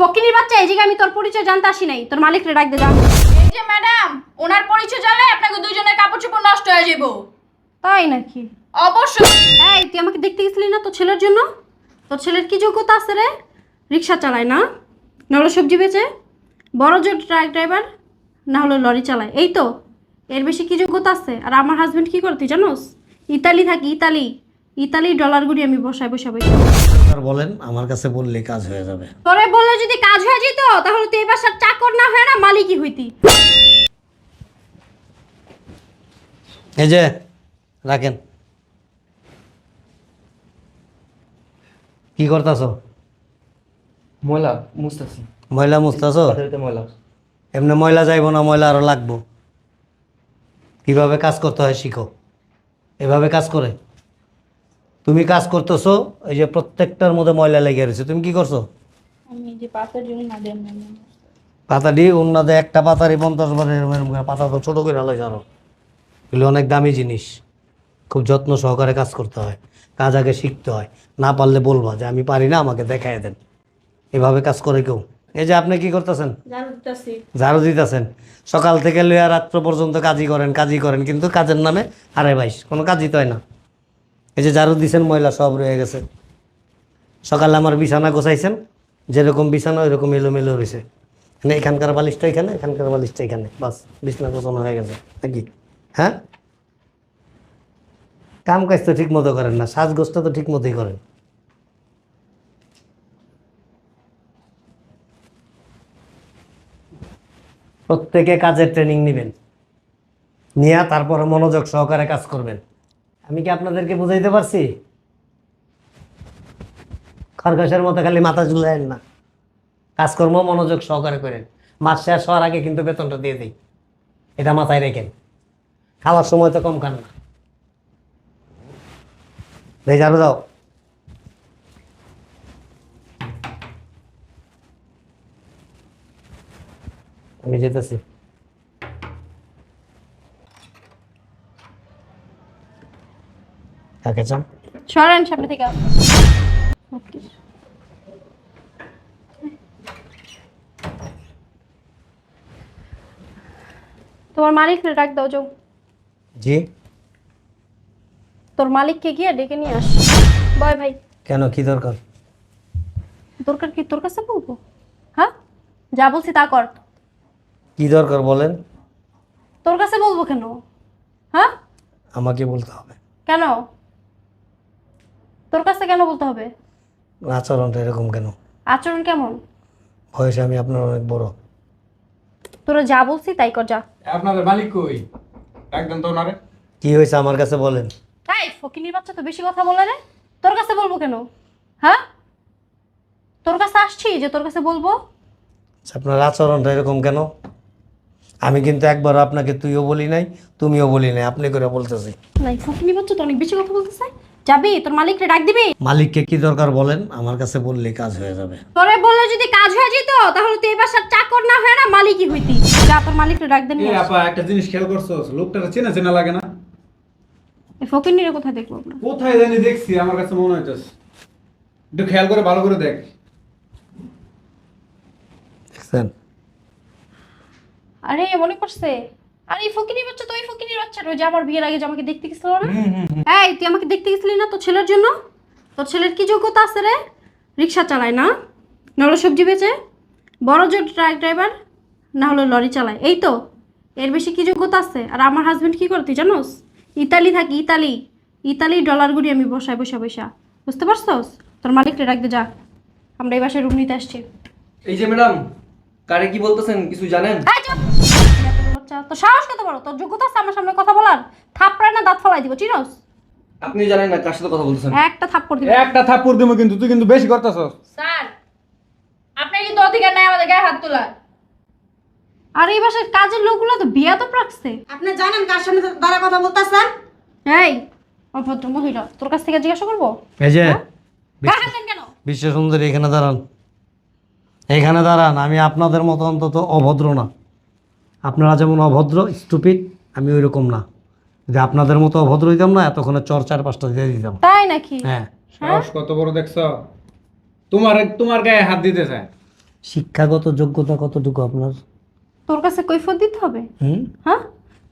ফকিনির বাচ্চা এই জায়গায় আমি তোর পরিচয় জানতে আসি নাই। তোর মালিকরে ডাক দে যা। এই যে ম্যাডাম ওনার পরিচয় জানলে আপনাকে দুজনের কাপড় চোপড় নষ্ট হয়ে যাব তাই নাকি? অবশ্যই। এই তুই আমাকে দেখতে গেছিলি না তোর ছেলের জন্য? তোর ছেলের কি যোগ্যতা আছে রে? রিক্সা চালায় না? না হলো সবজি বেচে? বড় জোর ট্রাক ড্রাইভার? না হলো লরি চালায়। এই তো এর বেশি কি যোগ্যতা আছে? আর আমার হাজবেন্ড কি করে তুই জানোস? ইতালি থাকি ইতালি। ইতালি ডলারগুলি আমি বসায় বসায় আর বলেন আমার কাছে বললে কাজ হয়ে যাবে। তোরে বললে যদি কাজ হয়ে যেত তাহলে তুই এই বাসার চাকর না হয় না মালিকই হইতি। এই যে রাখেন। কি করতেছ? ময়লা মুছতেছি। ময়লা মুছতেছ? পাথরিতে ময়লা। এমনি ময়লা যাইব না ময়লা আরও লাগবো। কীভাবে কাজ করতে হয় শিখো। এভাবে কাজ করে। তুমি কাজ করতেছো এই যে প্রত্যেকটার মধ্যে ময়লা লেগে রয়েছে তুমি কি করছ? আমি যে পাতার জন্য না দেন পাতা দিয়ে অন্যদের একটা পাতারই পঞ্চাশ বার এরকম পাতা তো ছোটো করে আলো আরও এগুলো অনেক দামি জিনিস খুব যত্ন সহকারে কাজ করতে হয় কাজ আগে শিখতে হয় না পারলে বলবা যে আমি পারি না আমাকে দেখাই দেন। এভাবে কাজ করে কেউ। এই যে আপনি কি করতেছেন? ঝাড়ু দিতেছেন। সকাল থেকে লইয়া রাত্র পর্যন্ত কাজই করেন কাজই করেন কিন্তু কাজের নামে আরে বাইশ কোনো কাজই তো হয় না। এই যে ঝাড়ু দিছেন, ময়লা সব রয়ে গেছে। সকালে আমার বিছানা গোছাইছেন, যেরকম বিছানা, ওইরকম এলোমেলো রয়েছে। মানে এখানকার বালিশটা এখানে, এখানকার বালিশটা এখানে, বাস, বিছানা গোছানো হয়ে গেছে, নাকি? হ্যাঁ? কাম কাজ তো ঠিক মতো করেন না, সাজগোজটা তো ঠিক মতোই করেন। প্রত্যেকে কাজের ট্রেনিং নেবেন। নিয়ে তারপরে মনোযোগ সহকারে কাজ করবেন। আমি কি আপনাদেরকে বুঝাইতে পারছি? খরগোশের মতো খালি মাথা ঝুলাইন না। কাজকর্ম মনোযোগ সহকারে করেন। মাস শেষ হওয়ার আগে কিন্তু বেতনটা দিয়ে দিই। এটা মাথায় রেখেন। খাওয়ার সময় তো কম খান না। ভেজারও দাও। আমি যেতেছি। কাকে চান সরেন সামনে থেকে। তোমার মালিকরে ডাক দাও যাও। জি। তোর মালিককে গিয়ে ডেকে নিয়ে আস। বয় ভাই। কেন? কি দরকার? দরকার কি? তোর কাছে বলব? হ্যাঁ? যা বলছি তা কর। কি দরকার বলেন? তোর কাছে বলব কেন? হ্যাঁ? আমাকে বলতে হবে। কেন? তোর কাছে কেন বলতে হবে? আচরণটা এরকম কেন? আচরণ কেমন? বয়সে আমি আপনার অনেক বড়। তোরা যা বলছি তাই কর যা। আপনাদের মালিক কই? একদম তো ওনারে। কি হয়েছে আমার কাছে বলেন। তাই ফকিনির বাচ্চা তো বেশি কথা বলে রে। তোর কাছে বলব কেন? হ্যাঁ? তোর কাছে আসছি যে তোর কাছে বলব? আচ্ছা, আপনার আচরণটা এরকম কেন? আমি কিন্তু একবার আপনাকে তুইও বলি নাই তুমিও বলি নাই আপনি করে বলতেছি। নাই ফকিনি বাচ্চা তো অনেক বেশি কথা বলতেছে। যাবি? তোর মালিকরে ডাক দিবি? মালিককে কি দরকার বলেন? আমার কাছে বললেই কাজ হয়ে যাবে। তোরে বললে যদি কাজ হয়ে যেত তাহলে তুই এই বাসার চাকর না হয়ে না মালিকই হইতি। যা তোর মালিকরে ডাক দেন এই আপা একটা জিনিস খেয়াল করছ লোকটা চেনা চেনা লাগে না। ফকিনিরে কোথায় দেখব আমরা? কোথায় জানি দেখছি আমার কাছে মনে হইতেছে। একটু খেয়াল করে ভালো করে দেখ। দেখছেন? আরে মনে করছে আরে এই ফকিনি বাচ্চা তো ওই ফকিনির বাচ্চা রোজ আমার বিয়ের আগে যে আমাকে দেখতে গেছিল না? এই তুই আমাকে দেখতে গেছিলি না তোর ছেলের জন্য? তোর ছেলের কি যোগ্যতা আছে রে? রিক্সা চালায় না? না হলো সবজি বেচে? বড় জোর ট্রাক ড্রাইভার না হলো লরি চালায়। এই তো এর বেশি কি যোগ্যতা আছে? আর আমার হাজবেন্ড কি করে তুই জানোস? ইতালি থাকি ইতালি। ইতালি ডলার ডলারগুলি আমি বসায় বসা বসা। বুঝতে পারছস? তোর মালিকরে রাখতে যা। আমরা এই বাসায় রুম নিতে আসছি। এই যে ম্যাডাম কারে কি বলতেছেন কিছু জানেন? তোর সাহস কত বড়? তোর যোগ্যতা আছে আমার সামনে কথা বলার? থাপড়ায় না দাঁত ফলাই দিব চিনোস? আপনি জানেন না কার সাথে কথা বলতেছেন। একটা থাপ্পড় দিব। একটা থাপ্পড় দিব কিন্তু তুই কিন্তু বেশি করতেছস। স্যার আপনার কিন্তু অধিকার নাই আমাদের গায়ে হাত তোলার। আর এই বাসার কাজের লোকগুলো তো বিয়া তো রাখছে। আপনি জানেন কার সামনে দাঁড়া কথা বলতেছেন? এই অভদ্র মহিলা তোর কাছ থেকে জিজ্ঞাসা করব? এই যে হাত কেন? বিশ্ব সুন্দরী এখানে দাঁড়ান। এখানে দাঁড়ান আমি আপনাদের মতো অন্তত অভদ্র না। আপনারা যেমন অভদ্র স্টুপিড আমি ওই রকম না। যদি আপনাদের মতো অভদ্র হইতাম না এতক্ষণে চর চার পাঁচটা দিয়ে দিতাম। তাই নাকি? হ্যাঁ। সাহস কত বড় দেখছ? তোমার তোমার গায়ে হাত দিতে চায়। শিক্ষাগত যোগ্যতা কতটুকু আপনার? তোর কাছে কৈফত দিতে হবে? হুম? হ্যাঁ?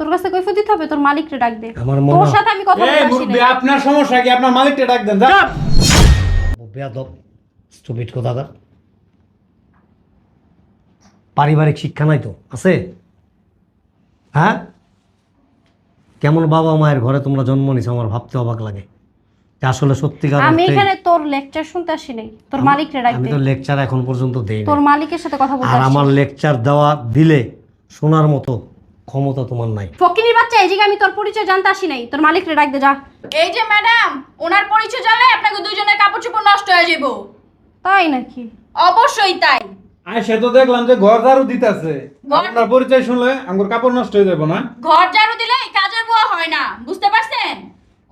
তোর কাছে কৈফত দিতে হবে? তোর মালিকরে ডাক দে। আমার মনে তোর সাথে আমি কথা এই আসি মুরব্বী নাই। আপনার সমস্যা কি? আপনার মালিকটা ডাক দেন যা। বেয়াদব স্টুপিড কোথাকার। পারিবারিক শিক্ষা নাই তো? আছে? হ্যাঁ? কেমন বাবা মায়ের ঘরে তোমরা জন্ম নিছো আমার ভাবতে অবাক লাগে। যে আসলে সত্যিকার আমি অর্থে- এখানে তোর লেকচার শুনতে আসি নাই তোর মালিকরে ডাক আমি তো লেকচার এখন পর্যন্ত দেই তোর মালিকের সাথে কথা বলতে আর আমার লেকচার দেওয়া দিলে শোনার মতো ক্ষমতা তোমার নাই। ফকিনির বাচ্চা এই জায়গায় আমি তোর পরিচয় জানতে আসি নাই। তোর মালিকরে ডাক দে যা। এই যে ম্যাডাম ওনার পরিচয় জানলে আপনাকে দুজনের কাপড় চোপড় নষ্ট হয়ে যাব তাই নাকি? অবশ্যই তাই। আমি সে তো দেখলাম যে ঘর ঝাড়ু দিতেছে। আপনার পরিচয় শুনলে আমার কাপড় নষ্ট হয়ে যাব না? ঘর ঝাড়ু দিলে কাজের বুয়া হয় না বুঝতে পারছেন?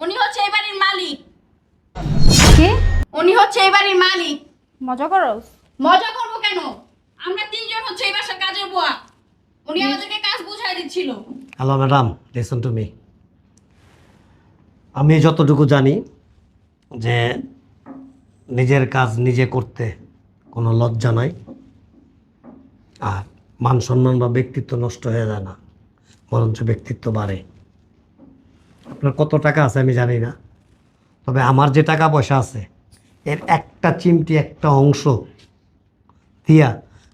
উনি হচ্ছে এই বাড়ির মালিক। কি? উনি হচ্ছে এই বাড়ির মালিক। মজা করস। মজা করব কেন? আমরা তিনজন হচ্ছে এই বাসার কাজের বুয়া। উনি আমাদেরকে কাজ বুঝাই দিচ্ছিল। Hello madam listen to me আমি যতটুকু জানি যে নিজের কাজ নিজে করতে কোনো লজ্জা নাই। আর মান সম্মান বা ব্যক্তিত্ব নষ্ট হয়ে যায় না, বরঞ্চ ব্যক্তিত্ব বাড়ে। আপনার কত টাকা আছে আমি জানি না, তবে আমার যে টাকা পয়সা আছে, এর একটা চিমটি, একটা অংশ দিয়া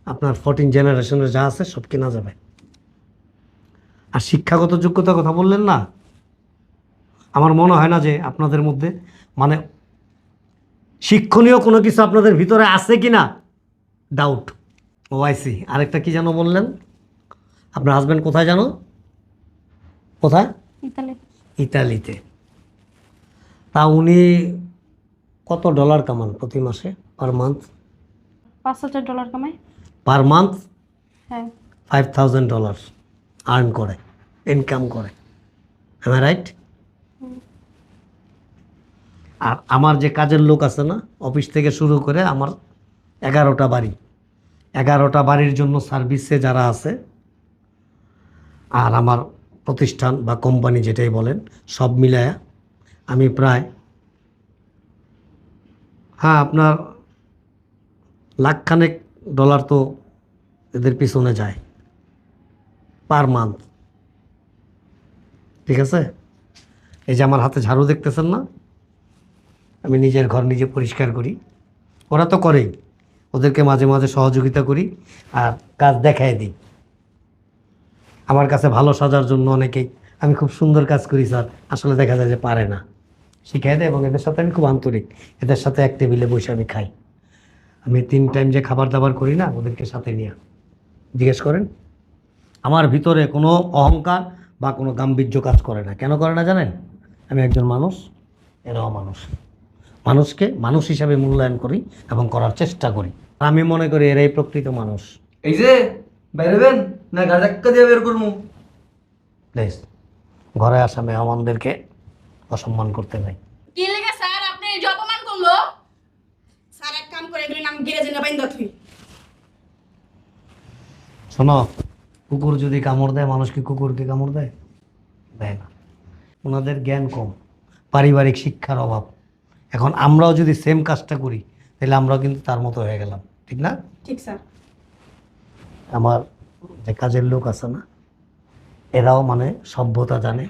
আপনার ফোরটিন জেনারেশনের যা আছে সব কেনা যাবে। আর শিক্ষাগত যোগ্যতার কথা বললেন না? আমার মনে হয় না যে আপনাদের মধ্যে মানে শিক্ষণীয় কোনো কিছু আপনাদের ভিতরে আছে কি না ডাউট ও আইসি আরেকটা কি জানো বললেন? আপনার হাজব্যান্ড কোথায় জানো? কোথায়? ইতালি। ইতালিতে। তা উনি কত ডলার কামান প্রতি মাসে? পার মান্থ পাঁচ হাজার ডলার কামাই পার মান্থ হ্যাঁ। ফাইভ থাউজেন্ড ডলার আর্ন করে ইনকাম করে। হ্যাঁ রাইট আর আমার যে কাজের লোক আছে না অফিস থেকে শুরু করে আমার এগারোটা বাড়ি। এগারোটা বাড়ির জন্য সার্ভিসে যারা আছে, আর আমার প্রতিষ্ঠান বা কোম্পানি যেটাই বলেন, সব মিলায়া আমি প্রায় হ্যাঁ আপনার লাখখানেক ডলার তো এদের পিছনে যায়, পার মান্থ। ঠিক আছে? এই যে আমার হাতে ঝাড়ু দেখতেছেন না? আমি নিজের ঘর নিজে পরিষ্কার করি। ওরা তো করেই। ওদেরকে মাঝে মাঝে সহযোগিতা করি আর কাজ দেখাই দিই। আমার কাছে ভালো সাজার জন্য অনেকেই, আমি খুব সুন্দর কাজ করি স্যার, আসলে দেখা যায় যে পারে না। শিখাই দেয় এবং এদের সাথে আমি খুব আন্তরিক, এদের সাথে এক টেবিলে বসে আমি খাই। আমি তিন টাইম যে খাবার দাবার করি না, ওদেরকে সাথে নিয়ে। জিজ্ঞেস করেন, আমার ভিতরে কোনো অহংকার বা কোনো গাম্ভীর্য কাজ করে না? কেন করে না জানেন? আমি একজন মানুষ, এরাও মানুষ। মানুষকে মানুষ হিসাবে মূল্যায়ন করি এবং করার চেষ্টা করি। আমি মনে করি এরাই প্রকৃত মানুষ। এই যে বাইরেবেন না গাজাক্কা দিয়ে বের করব প্লিজ ঘরে আসা মেহমানদেরকে অসম্মান করতে নাই। কি লেগে স্যার আপনি এই যে অপমান করল? স্যার এক কাম করে এগুলি নাম গিরে না বাইন্দা থুই। শোনো কুকুর যদি কামড় দেয় মানুষ কি কুকুরকে কামড় দেয়? দেয় না। ওনাদের জ্ঞান কম পারিবারিক শিক্ষার অভাব। এখন আমরাও যদি সেম কাজটা করি তাহলে আমরাও কিন্তু তার মতো হয়ে গেলাম ঠিক না? ঠিক স্যার। আমার যে কাজের লোক আছে না এরাও মানে সভ্যতা জানে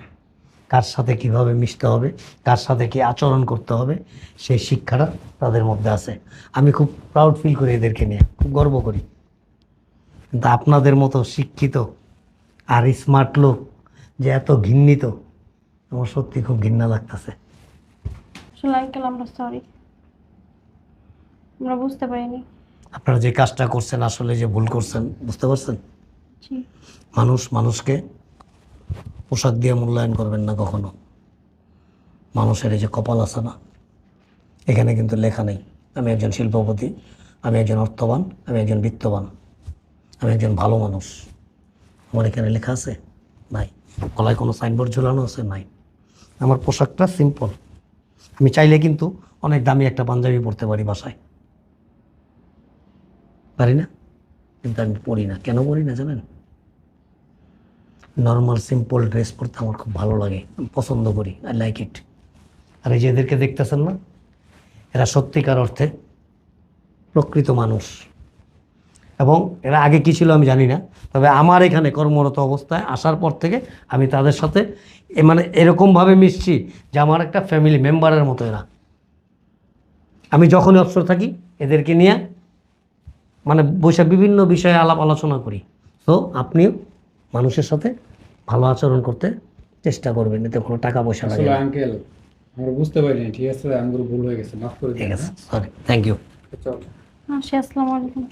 কার সাথে কীভাবে মিশতে হবে কার সাথে কি আচরণ করতে হবে সেই শিক্ষাটা তাদের মধ্যে আছে। আমি খুব প্রাউড ফিল করি এদেরকে নিয়ে খুব গর্ব করি। কিন্তু আপনাদের মতো শিক্ষিত আর স্মার্ট লোক যে এত ঘৃণিত আমার সত্যি খুব ঘৃণা লাগতেছে। আসলে আঙ্কেল আমরা সরি আমরা বুঝতে পারিনি। আপনারা যে কাজটা করছেন আসলে যে ভুল করছেন বুঝতে পারছেন? জি। মানুষ মানুষকে পোশাক দিয়ে মূল্যায়ন করবেন না কখনো। মানুষের এই যে কপাল আছে না এখানে কিন্তু লেখা নেই আমি একজন শিল্পপতি আমি একজন অর্থবান আমি একজন বিত্তবান আমি একজন ভালো মানুষ। আমার এখানে লেখা আছে? নাই। গলায় কোনো সাইনবোর্ড ঝুলানো আছে? নাই। আমার পোশাকটা সিম্পল আমি চাইলে কিন্তু অনেক দামি একটা পাঞ্জাবি পরতে পারি বাসায়। পারি না? কিন্তু আমি পরি না। কেন পরি না জানেন? নর্মাল সিম্পল ড্রেস পরতে আমার খুব ভালো লাগে। পছন্দ করি। আই লাইক ইট আর এই যে এদেরকে দেখতেছেন না, এরা সত্যিকার অর্থে প্রকৃত মানুষ। এবং এরা আগে কী ছিল আমি জানি না, তবে আমার এখানে কর্মরত অবস্থায় আসার পর থেকে আমি তাদের সাথে মানে এরকমভাবে মিশছি যে আমার একটা ফ্যামিলি মেম্বারের মতো এরা। আমি যখনই অবসর থাকি এদেরকে নিয়ে মানে বসে বিভিন্ন বিষয়ে আলাপ আলোচনা করি। তো আপনিও মানুষের সাথে ভালো আচরণ করতে চেষ্টা করবেন এতে কোনো টাকা পয়সা লাগে আঙ্কেল আমরা বুঝতে পারিনি ঠিক আছে? আমার ভুল হয়ে গেছে মাফ করে ঠিক আছে সরি থ্যাংক ইউ চল। আসসালামু আলাইকুম।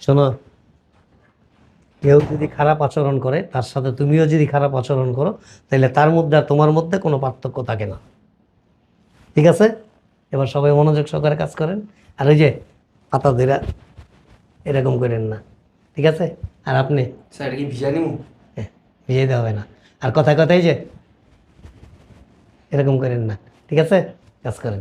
শোনো কেউ যদি খারাপ আচরণ করে তার সাথে তুমিও যদি খারাপ আচরণ করো তাহলে তার মধ্যে আর তোমার মধ্যে কোনো পার্থক্য থাকে না। ঠিক আছে? এবার সবাই মনোযোগ সহকারে কাজ করেন। আর ওই যে পাতা ধরে এরকম করেন না। ঠিক আছে? আর আপনি? স্যার কি ভিজা নিমু? হ্যাঁ, দেওয়া হবে না। আর কথায় কথায় যে এরকম করেন না। ঠিক আছে? কাজ করেন।